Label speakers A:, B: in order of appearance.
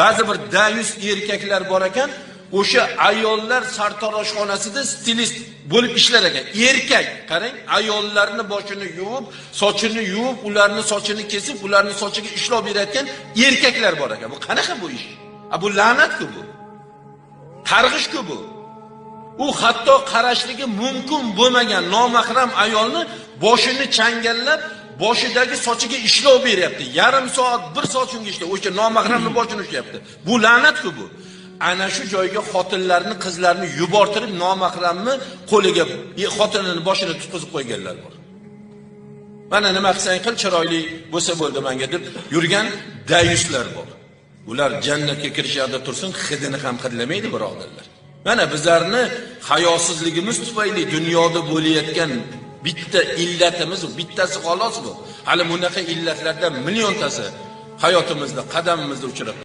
A: ba'zi bir dayus erkaklar bor ekan o'sha ayollar sartaroshxonasida stilist bo'lib ishlar ekan. Erkak qarang ayollarni boshini yuvib sochini yuvib ularni sochini kesib ularni sochiga ishlov berayotgan erkaklar bor ekan. Bu qanaqa bu ish? A bu la'natku bu? Qarg'ishku bu? U hatto qarashligi mumkin bo'lmagan nomahram ayolni boshini changallab boshidagi sochiga ishlov beryapti. Yarim soat bir soat shunga ishlov o'sha nomahramni boshini ushlayapti bu la'natku bu. Ana shu joyga xotinlarni qizlarni yubortirib nomahramni qo'liga e, xotinini boshini tutqizib qo'yganlar bor. Mana nima qilsang qil chiroyli bo'lsa bo'ldi manga deb yurgan dayuslar bor. Ular jannatga kirishadi tursin hidini ham hidlamaydi birodarlar. Mana bizlarni hayosizligimiz tufayli dunyoda bo'layotgan bitta illatimiz bittasi xolos bu. Hali bunaqa illatlardan milliontasi hayotimizda qadamimizda uchrab